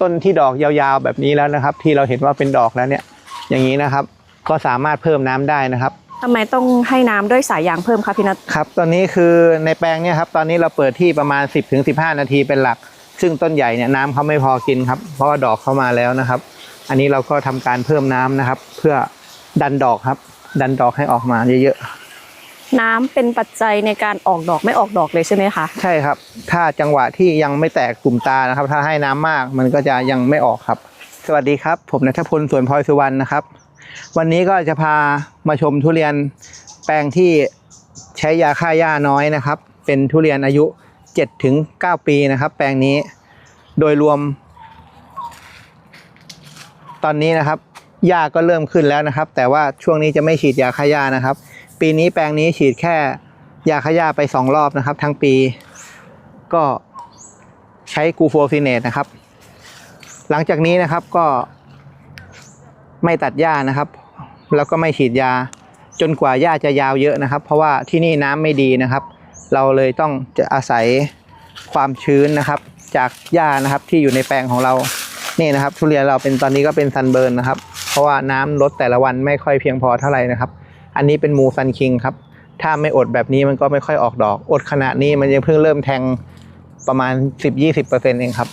ต้นที่ดอกยาวๆแบบนี้แล้วนะครับ ที่เราเห็นว่าเป็นดอกแล้วเนี่ย อย่างนี้นะครับ ก็สามารถเพิ่มน้ำได้นะครับทำไมต้องให้น้ำด้วยสายยางเพิ่มคะพี่นัทครับ ตอนนี้คือในแปลงเนี่ยครับ ตอนนี้เราเปิดที่ประมาณ 10-15ถึง15นาทีเป็นหลัก ซึ่งต้นใหญ่เนี่ยน้ำเขาไม่พอกินครับ เพราะว่าดอกเข้ามาแล้วนะครับ อันนี้เราก็ทำการเพิ่มน้ำนะครับ เพื่อดันดอกครับ ดันดอกให้ออกมาเยอะ น้ำเป็นปัจจัยในการออกดอกไม่ออกดอกเลยใช่ไหมคะใช่ครับ ถ้าจังหวะที่ยังไม่แตกกลุ่มตานะครับ ถ้าให้น้ำมากมันก็จะยังไม่ออกครับ สวัสดีครับ ผมนัทพลสวนพลอยสุวรรณนะครับ วันนี้ก็จะพามาชมทุเรียนแปลงที่ใช้ยาฆ่าหญ้าน้อยนะครับ เป็นทุเรียนอายุ7ถึง9ปีนะครับ แปลงนี้โดยรวม ตอนนี้นะครับหญ้าก็เริ่มขึ้นแล้วนะครับ แต่ว่าช่วงนี้จะไม่ฉีดยาฆ่าหญ้านะครับ ปีนี้แปลงนี้ฉีดแค่ยาฆ่าไปสองรอบนะครับ ทั้งปีก็ใช้กูโฟซิเนตนะครับ หลังจากนี้นะครับก็ไม่ตัดหญ้านะครับ แล้วก็ไม่ฉีดยาจนกว่าหญ้าจะยาวเยอะนะครับ เพราะว่าที่นี่น้ำไม่ดีนะครับ เราเลยต้องจะอาศัยความชื้นนะครับ จากหญ้านะครับที่อยู่ในแปลงของเรานี่นะครับ ทุเรียนเราเป็นตอนนี้ก็เป็นซันเบิร์นนะครับ เพราะว่าน้ำลดแต่ละวันไม่ค่อยเพียงพอเท่าไหร่นะครับ อันนี้เป็นมูซันคิงครับ ถ้าไม่อดแบบนี้มันก็ไม่ค่อยออกดอก อดขณะนี้มันยังเพิ่งเริ่มแทงประมาณ 10-20%เองครับ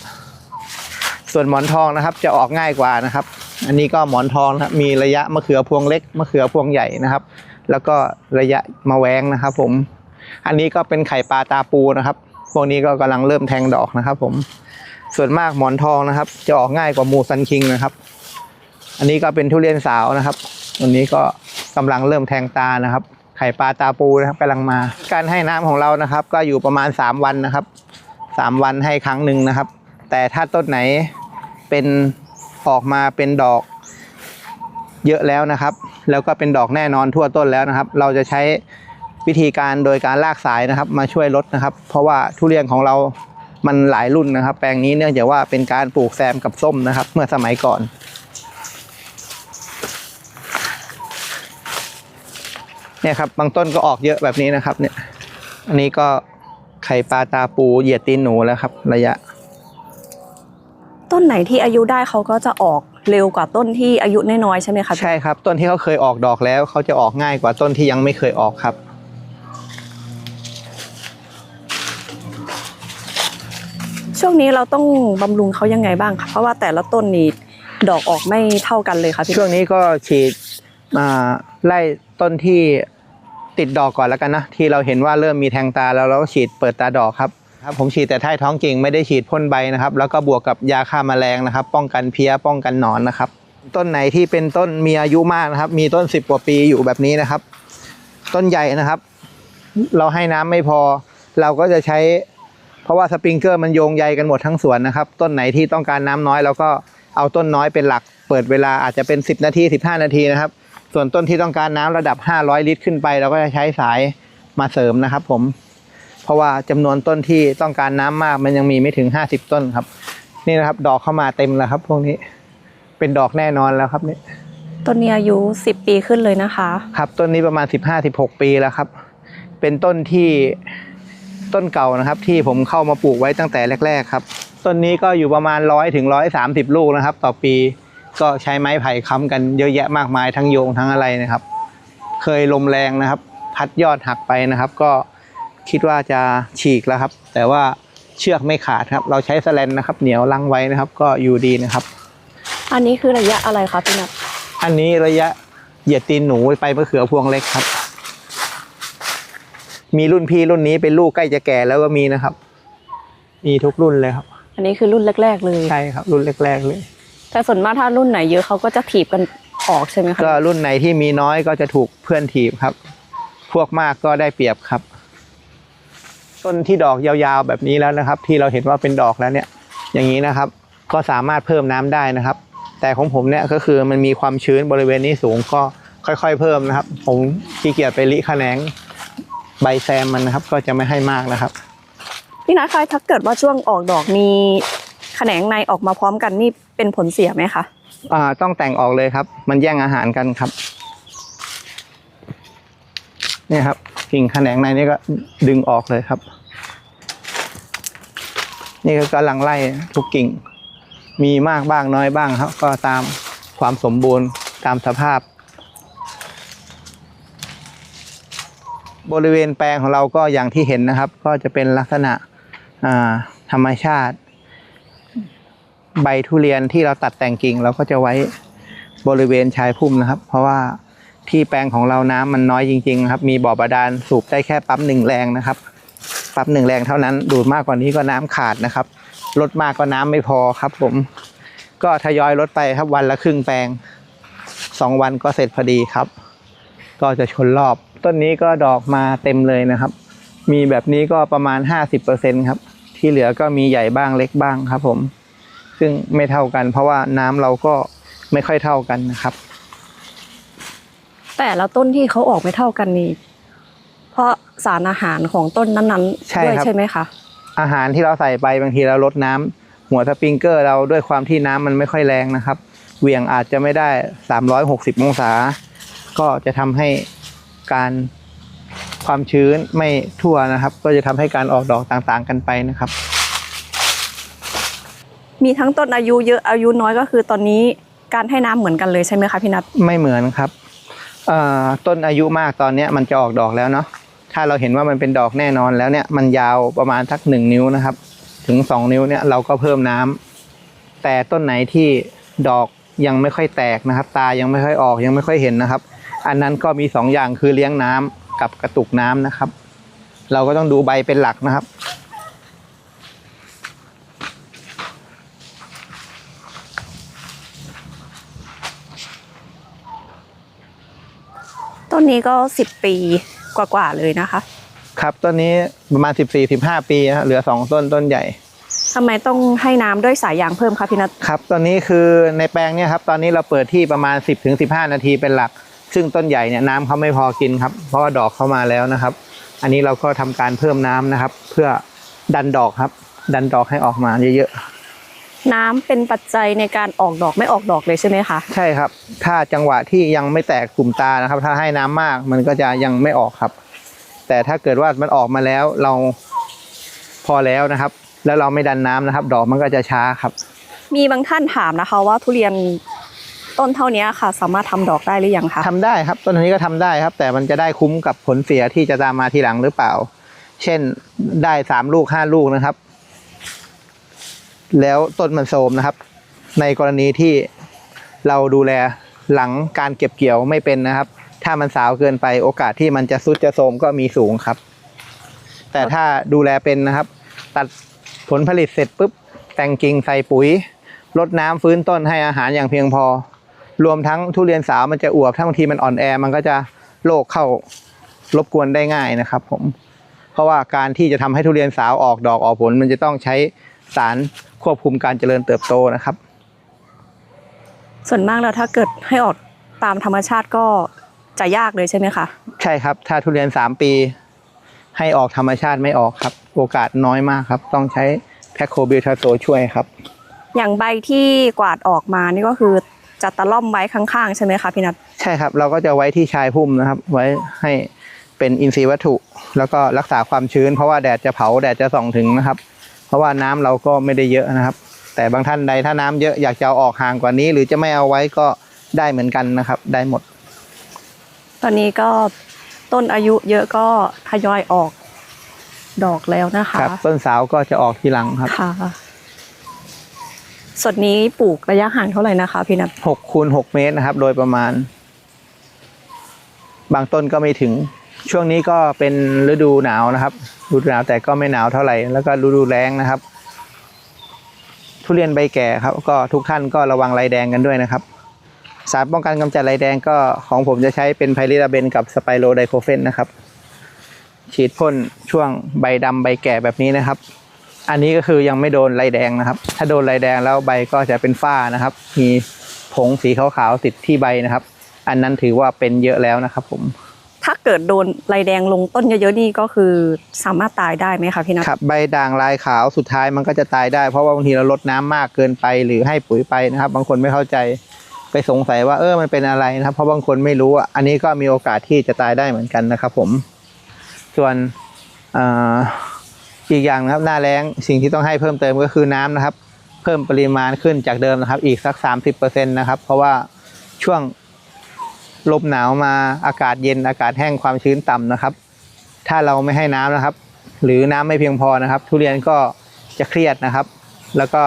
ส่วนหมอนทองนะครับจะออกง่ายกว่านะครับ อันนี้ก็หมอนทองนะครับมีระยะมะเขือพวงเล็กมะเขือพวงใหญ่นะครับ แล้วก็ระยะมาแวงนะครับ ผม อันนี้ก็เป็นไข่ปลาตาปูนะครับ พวกนี้ก็กำลังเริ่มแทงดอกนะครับ ผม ส่วนมากหมอนทองนะครับ จะออกง่ายกว่ามูซันคิงนะครับ อันนี้ก็เป็นทุเรียนสาวนะครับอันนี้ก็ กำลังเริ่มแทงตานะครับ ไข่ปลาตาปูนะครับกำลังมา การให้น้ำของเรานะครับ ก็อยู่ประมาณ 3 วันนะครับ 3 วันให้ครั้งหนึ่งนะครับ แต่ถ้าต้นไหนเป็นออกมาเป็นดอกเยอะแล้วนะครับ แล้วก็เป็นดอกแน่นอนทั่วต้นแล้วนะครับ เราจะใช้วิธีการโดยการลากสายนะครับ มาช่วยลดนะครับ เพราะว่าทุเรียนของเรามันหลายรุ่นนะครับ แปลงนี้เนื่องจากว่าเป็นการปลูกแซมกับส้มนะครับ เมื่อสมัยก่อน เนี่ยครับบางต้นก็ออกเยอะแบบนี้นะครับ เนี่ย อันนี้ก็ไข่ปลาตาปูเหยียดตีนหนูแล้วครับ ระยะ ต้นไหนที่อายุได้เขาก็จะออกเร็วกว่าต้นที่อายุน้อยๆใช่ไหมคะพี่ใช่ครับ ต้นที่เขาเคยออกดอกแล้วเขาจะออกง่ายกว่าต้นที่ยังไม่เคยออกครับ ช่วงนี้เราต้องบำรุงเขายังไงบ้างคะเพราะว่าแต่ละต้นนี่ดอกออกไม่เท่ากันเลยค่ะพี่ช่วงนี้ก็ฉีดอ่าไล่ต้นที่ ติดดอกก่อนแล้วกันนะ ที่เราเห็นว่าเริ่มมีแทงตาแล้วเราก็ฉีดเปิดตาดอกครับครับผมฉีดแต่ท้ายท้องกิ่งไม่ได้ฉีดพ่นใบนะครับ แล้วก็บวกกับยาฆ่าแมลงนะครับ ป้องกันเพี้ยป้องกันหนอนนะครับ ต้นไหนที่เป็นต้นมีอายุมากนะครับ มีต้น 10 กว่าปีอยู่แบบนี้นะครับ ต้นใหญ่นะครับ เราให้น้ำไม่พอ เราก็จะใช้ เพราะว่าสปริงเกอร์มันโยงใยกันหมดทั้งสวนนะครับ ต้นไหนที่ต้องการน้ำน้อยเราก็เอาต้นน้อยเป็นหลัก เปิดเวลาอาจจะเป็น 10 นาที 15 นาทีนะครับ ส่วนต้นที่ต้องการน้ำระดับ 500 ลิตรขึ้นไป เราก็จะใช้สายมาเสริมนะครับ ผม เพราะว่าจำนวนต้นที่ต้องการน้ำมากมันยังมีไม่ถึง 50 ต้นครับ นี่นะครับ ดอกเข้ามาเต็มแล้วครับ พวกนี้ เป็นดอกแน่นอนแล้วครับนี่ต้นนี้อายุ 10 ปีขึ้นเลยนะคะ ครับ ต้นนี้ประมาณ 15-16 ปีแล้วครับ เป็นต้นที่ต้นเก่านะครับ ที่ผมเข้ามาปลูกไว้ตั้งแต่แรก ๆ ครับ ต้นนี้ก็อยู่ประมาณร้อยถึงร้อยสามสิบลูกนะครับ ต่อปี ก็ใช้ไม้ไผ่ค้ำกันเยอะแยะมากมายทั้งโยงทั้งอะไรนะครับ เคยลมแรงนะครับ พัดยอดหักไปนะครับ ก็คิดว่าจะฉีกแล้วครับ แต่ว่าเชือกไม่ขาดครับ เราใช้สแลนนะครับ เหนียวลังไว้นะครับ ก็อยู่ดีนะครับ อันนี้คือระยะอะไรคะพี่นัทอันนี้ระยะเหยียดตีนหนูไปมะเขือพวงเล็กครับ มีรุ่นพี่รุ่นนี้เป็นลูกใกล้จะแก่แล้วก็มีนะครับ มีทุกรุ่นเลยครับ อันนี้คือรุ่นแรก ๆ เลย ใช่ครับ รุ่นแรก ๆ เลย แต่ส่วนมากถ้ารุ่นไหนเยอะเขาก็จะถีบกันออกใช่ไหมคะก็รุ่นไหนที่มีน้อยก็จะถูกเพื่อนถีบครับ พวกมากก็ได้เปรียบครับ ต้นที่ดอกยาวๆแบบนี้แล้วนะครับ ที่เราเห็นว่าเป็นดอกแล้วเนี่ย อย่างนี้นะครับ ก็สามารถเพิ่มน้ำได้นะครับ แต่ของผมเนี่ยก็คือมันมีความชื้นบริเวณนี้สูงก็ค่อยๆ เพิ่มนะครับ ผมขี้เกียจไปลิขแขนงใบแซมมันนะครับ ก็จะไม่ให้มากนะครับพี่นัทคะถ้าเกิดว่าช่วงออกดอกมี แขนงในออกมาพร้อมกันนี่เป็นผลเสียไหมคะอ่าต้องแต่งออกเลยครับ มันแย่งอาหารกันครับเนี่ยครับกิ่งแขนงในนี่ก็ดึงออกเลยครับ นี่ก็กำลังไล่ทุกกิ่ง มีมากบ้างน้อยบ้างครับ ก็ตามความสมบูรณ์ตามสภาพ บริเวณแปลงของเราก็อย่างที่เห็นนะครับ ก็จะเป็นลักษณะธรรมชาติ ใบทุเรียนที่เราตัดแต่งกิ่งเราก็จะไว้บริเวณชายพุ่มนะครับ เพราะว่าที่แปลงของเราน้ำมันน้อยจริงๆครับ มีบ่อบาดาลสูบได้แค่ปั๊มหนึ่งแรงนะครับ ปั๊มหนึ่งแรงเท่านั้น ดูดมากกว่านี้ก็น้ำขาดนะครับลดมากก็น้ำไม่พอครับ ผม ก็ทยอยลดไปครับวันละครึ่งแปลงสองวันก็เสร็จพอดีครับ ก็จะชนรอบ ต้นนี้ก็ดอกมาเต็มเลยนะครับ มีแบบนี้ก็ประมาณ 50%ครับ ที่เหลือก็มีใหญ่บ้างเล็กบ้างครับผม ซึ่งไม่เท่ากัน เพราะว่าน้ำเราก็ไม่ค่อยเท่ากันนะครับ แต่ละต้นที่เขาออกไม่เท่ากันนี่เพราะสารอาหารของต้นนั้นใช่ๆด้วยครับ ใช่ไหมคะอาหารที่เราใส่ไปบางทีเราลดน้ำหัวสปริงเกอร์เราด้วยความที่น้ำมันไม่ค่อยแรงนะครับเหวี่ยงอาจจะไม่ได้ 360 องศา ก็จะทำให้การความชื้นไม่ทั่วนะครับ ก็จะทำให้การออกดอกต่างๆกันไปนะครับ มีทั้งต้นอายุเยอะอายุน้อยก็คือตอนนี้การให้น้ำเหมือนกันเลยใช่ไหมคะพี่นัทไม่เหมือนครับต้นอายุมากตอนเนี้มันจะออกดอกแล้วเนาะถ้าเราเห็นว่ามันเป็นดอกแน่นอนแล้วเนี่ยมันยาวประมาณสักหนึ่งนิ้วนะครับ ถึงสองนิ้วเนี่ยเราก็เพิ่มน้ำแต่ต้นไหนที่ดอกยังไม่ค่อยแตกนะครับ ตายังไม่ค่อยออกยังไม่ค่อยเห็นนะครับ อันนั้นก็มีสองอย่างคือเลี้ยงน้ำกับกระตุกน้ำนะครับ เราก็ต้องดูใบเป็นหลักนะครับ ต้นนี้ก็สิบปีกว่าๆเลยนะคะ ครับต้นนี้ประมาณ14-15ปีนะเหลือสองต้นต้นใหญ่ทำไมต้องให้น้ำด้วยสายยางเพิ่มคะพี่นัทครับตอนนี้คือในแปลงเนี่ยครับตอนนี้เราเปิดที่ประมาณ 10ถึง15 นาทีเป็นหลัก ซึ่งต้นใหญ่เนี่ยน้ำเขาไม่พอกินครับ เพราะว่าดอกเข้ามาแล้วนะครับ อันนี้เราก็ทำการเพิ่มน้ำนะครับ เพื่อดันดอกครับ ดันดอกให้ออกมาเยอะ น้ำเป็นปัจจัยในการออกดอกไม่ออกดอกเลยใช่ไหมคะๆใช่ครับ ถ้าจังหวะที่ยังไม่แตกกลุ่มตานะครับ ถ้าให้น้ำมากมันก็จะยังไม่ออกครับ แต่ถ้าเกิดว่ามันออกมาแล้วเราพอแล้วนะครับ แล้วเราไม่ดันน้ำนะครับ ดอกมันก็จะช้าครับ มีบางท่านถามนะคะ ว่าทุเรียนต้นเท่านี้ค่ะ สามารถทำดอกได้หรือยังคะทำได้ครับต้นนี้ก็ทำได้ครับ แต่มันจะได้คุ้มกับผลเสียที่จะตามมาทีหลังหรือเปล่า เช่นได้สามลูกห้าลูกนะครับ แล้วต้นมันโทรมนะครับ ในกรณีที่เราดูแลหลังการเก็บเกี่ยวไม่เป็นนะครับ ถ้ามันสาวเกินไปโอกาสที่มันจะซุดจะโทรมก็มีสูงครับ แต่ถ้าดูแลเป็นนะครับ ตัดผลผลิตเสร็จปุ๊บ แต่งกิ่งใส่ปุ๋ยรดน้ำฟื้นต้นให้อาหารอย่างเพียงพอ รวมทั้งทุเรียนสาวมันจะอวบถ้าบางทีมันอ่อนแอมันก็จะโรคเข้ารบกวนได้ง่ายนะครับ ผม เพราะว่าการที่จะทำให้ทุเรียนสาวออกดอกออกผล มันจะต้องใช้ สารควบคุมการเจริญเติบโตนะครับ ส่วนมากแล้วถ้าเกิดให้ออกตามธรรมชาติก็จะยากเลยใช่ไหมคะ ใช่ครับ ถ้าทุเรียนสามปี ให้ออกธรรมชาติไม่ออกครับ โอกาสน้อยมากครับ ต้องใช้แพคโคบิลทาโซช่วยครับ อย่างใบที่กวาดออกมานี่ก็คือจะตะล่อมไว้ข้างๆ ใช่ไหมคะพี่นัทใช่ครับ เราก็จะไว้ที่ชายพุ่มนะครับ ไว้ให้เป็นอินทรีย์วัตถุ แล้วก็รักษาความชื้น เพราะว่าแดดจะเผาแดดจะส่องถึงนะครับ เพราะว่าน้ำเราก็ไม่ได้เยอะนะครับ แต่บางท่านใดถ้าน้ำเยอะอยากจะเอาออกห่างกว่านี้ หรือจะไม่เอาไว้ก็ได้เหมือนกันนะครับ ได้หมด ตอนนี้ก็ต้นอายุเยอะก็ทยอยออกดอกแล้วนะคะครับต้นสาวก็จะออกทีหลังครับค่ะส่วนนี้ปลูกระยะห่างเท่าไหร่นะคะพี่นัทหกคูณหกเมตรนะครับ โดยประมาณ บางต้นก็ไม่ถึง ช่วงนี้ก็เป็นฤดูหนาวนะครับฤดูหนาวแต่ก็ไม่หนาวเท่าไหร่แล้วก็ฤดูแล้งนะครับ ทุเรียนใบแก่ครับ ก็ทุกท่านก็ระวังลายแดงกันด้วยนะครับ สารป้องกันกำจัดลายแดงก็ของผมจะใช้เป็นไพริลาเบนกับสไปโรไดโคเฟนนะครับ ฉีดพ่นช่วงใบดำใบแก่แบบนี้นะครับ อันนี้ก็คือยังไม่โดนลายแดงนะครับ ถ้าโดนลายแดงแล้วใบก็จะเป็นฝ้านะครับ มีผงสีขาวๆติดที่ใบนะครับ อันนั้นถือว่าเป็นเยอะแล้วนะครับผม ถ้าเกิดโดนลายแดงลงต้นเยอะๆนี่ก็คือสามารถตายได้ไหมคะพี่นัทครับใบด่างลายขาวสุดท้ายมันก็จะตายได้ เพราะว่าบางทีเราลดน้ำมากเกินไปหรือให้ปุ๋ยไปนะครับ บางคนไม่เข้าใจไปสงสัยว่าเออมันเป็นอะไรนะครับ เพราะบางคนไม่รู้อะอันนี้ก็มีโอกาสที่จะตายได้เหมือนกันนะครับ ผม ส่วนอ,อีกอย่างนะครับหน้าแล้งสิ่งที่ต้องให้เพิ่มเติมก็คือน้ำนะครับ เพิ่มปริมาณขึ้นจากเดิมนะครับ อีกสัก 30%นะครับ เพราะว่าช่วง ลมหนาวมาอากาศเย็นอากาศแห้งความชื้นต่ำนะครับ ถ้าเราไม่ให้น้ำนะครับ หรือน้ำไม่เพียงพอนะครับ ทุเรียนก็จะเครียดนะครับ แล้วก็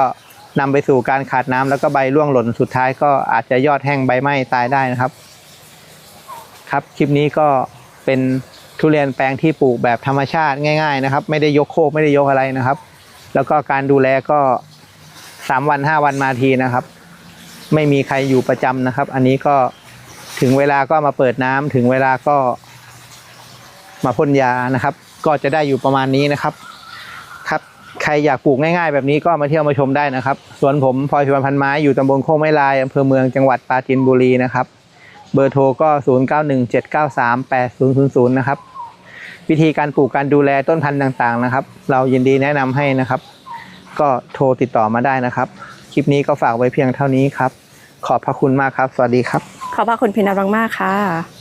นำไปสู่การขาดน้ำแล้วก็ใบร่วงหล่นสุดท้ายก็อาจจะยอดแห้งใบไหม้ตายได้นะครับ ครับคลิปนี้ก็เป็นทุเรียนแปลงที่ปลูกแบบธรรมชาติง่าย ๆ นะครับ ไม่ได้ยกโคกไม่ได้ยกอะไรนะครับ แล้วก็การดูแลก็สามวันห้าวันมาทีนะครับ ไม่มีใครอยู่ประจำนะครับ อันนี้ก็ ถึงเวลาก็มาเปิดน้ำถึงเวลาก็มาพ่นยานะครับ ก็จะได้อยู่ประมาณนี้นะครับ ครับใครอยากปลูกง่ายๆ แบบนี้ก็มาเที่ยวมาชมได้นะครับสวนผมพลอยพิวันพันไม้อยู่ตำบลโคกไม้ลายอำเภอเมืองจังหวัดปราจีนบุรีนะครับ เบอร์โทรก็ 0917938000 นะครับวิธีการปลูกการดูแลต้นพันธุ์ต่างๆนะครับ เรายินดีแนะนำให้นะครับ ก็โทรติดต่อมาได้นะครับ คลิปนี้ก็ฝากไว้เพียงเท่านี้ครับ ขอบพระคุณมากครับ สวัสดีครับ ขอบพระคุณพี่นัทมากๆค่ะ